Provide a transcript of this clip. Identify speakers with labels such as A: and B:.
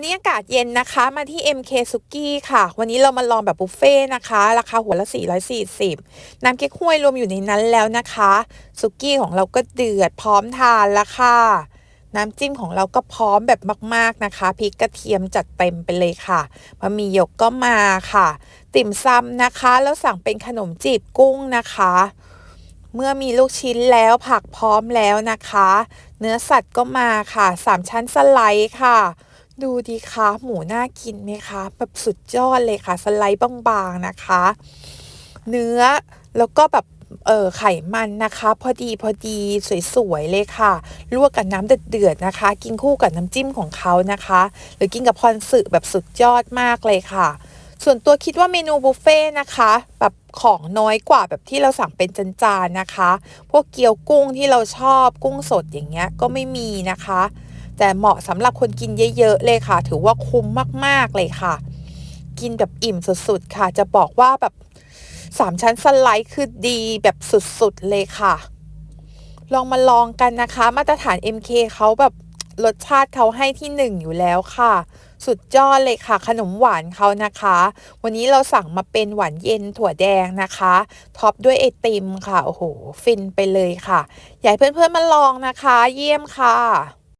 A: วันนี้อากาศเย็นนะคะ มาที่ MK ซุกี้ค่ะ วันนี้เรามาลองแบบบุฟเฟ่ต์นะคะ ราคาหัวละ 440 น้ำเก๊กฮวยรวมอยู่ในนั้นแล้วนะคะซุกี้ของเราก็เดือดพร้อมทานแล้วค่ะ น้ำจิ้มของเราก็พร้อมแบบมาก ๆนะคะพริกกระเทียมจัดเต็มไปเลยค่ะบะหมี่หยกก็มาค่ะ ติ่มซำนะคะ แล้วสั่งเป็นขนมจีบกุ้งนะคะเมื่อมีลูกชิ้นแล้วผักพร้อมแล้วนะคะ เนื้อสัตว์ก็มาค่ะสามชั้นสไลด์ค่ะ ดูดีคะหมูน่ากินไหมคะแบบสุดยอดเลยค่ะ สไลด์บางๆนะคะ เนื้อแล้วก็แบบเออไขมันนะคะ พอดีพอดีสวยๆเลยค่ะ ลวกกับน้ำเดือดๆนะคะ กินคู่กับน้ำจิ้มของเขานะคะ หรือกินกับพรสึแบบสุดยอดมากเลยค่ะ ส่วนตัวคิดว่าเมนูบุฟเฟ่ต์นะคะ แบบของน้อยกว่าแบบที่เราสั่งเป็นจานๆนะคะ พวกเกี๊ยวกุ้งที่เราชอบกุ้งสดอย่างเงี้ยก็ไม่มีนะคะ แต่เหมาะสำหรับคนกินเยอะ ๆ เลยค่ะ ถือว่าคุ้มมาก ๆ เลยค่ะ กินแบบอิ่มสุด ๆ ค่ะ จะบอกว่าแบบสามชั้นสไลด์คือดีแบบสุด ๆ เลยค่ะ ลองมาลองกันนะคะ มาตรฐาน MK เขาแบบรสชาติเขาให้ที่หนึ่งอยู่แล้วค่ะ สุดยอดเลยค่ะ ขนมหวานเขานะคะ วันนี้เราสั่งมาเป็นหวานเย็นถั่วแดงนะคะ ท็อปด้วยไอติมค่ะ โอ้โห ฟินไปเลยค่ะ อยากให้เพื่อนๆมาลองนะคะ เยี่ยมค่ะ